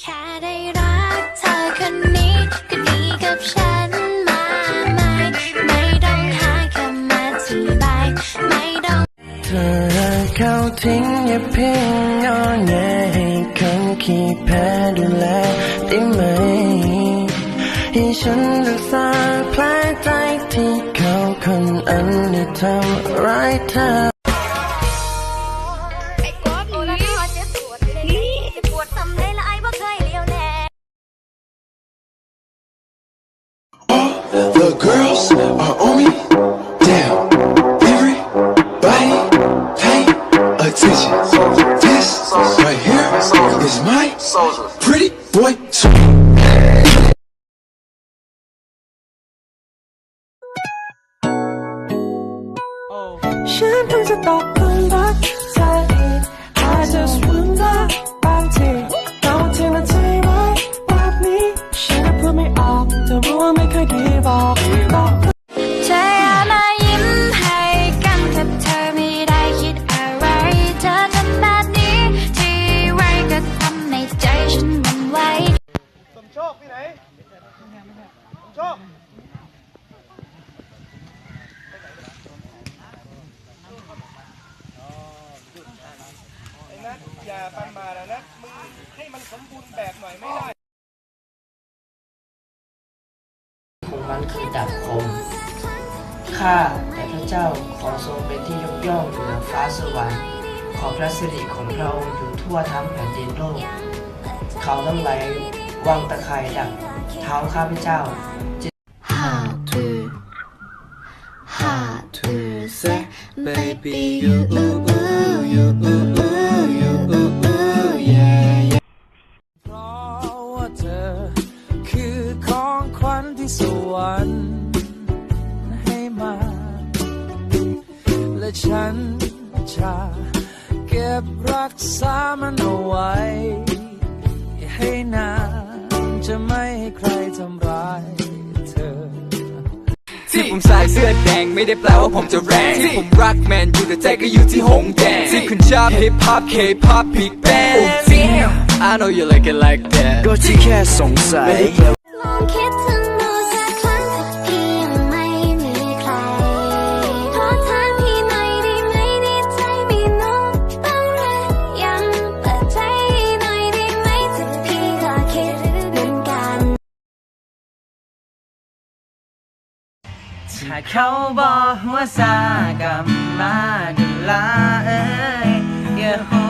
แค่ได้รักเธอคนนี้ก็ดีกับฉันมากมายไม่ต้องหาคำอธิบายไม่ต้องเธอเข้าทิ้งอย่าเพียงงอแงให้คนขี้แพ้ดูแลได้ไหม ให้ฉันรักษาแผลใจที่เขาคนอันนี้ทำร้ายเธอ The girls are on me. Damn. Everybody pay attention. This right here is my pretty boy. ฉันเพิ่งจะตกหลุมรักเธออีก I just ไอ้นัทอย่าปันมาแล้วนะมึงให้มันสมบูรณ์แบบหน่อยไม่ได้ของมันคือดาบคม ข้าแต่พระเจ้าขอทรงเป็นที่ยกย่องเหนือฟ้าสวรรค์ขอพระสิริของพระองค์อยู่ทั่วทั้งแผ่นดินโลก เขาทั้งหลายวางตะไคร่ดัก เท้าข้าพเจ้า How to ooh ooh you ooh ooh yeah yeah รัญที่สจ้าฉันจะเก็บรักษามันเอาไว้ ผมใส่เสื้อแดงไม่ได้แปลว่าผมจะแรงที่ผมรักแมนอยู่แต่ใจก็อยู่ที่หงแดงที่คุณชอบฮิปฮอปเคป๊อปบิ๊กแบน I know you like it like that ก็ที่แค่สงสัยลองคิด ถ้าเขาบอกว่าสากรรมมาดูลาเอ้ยอย่า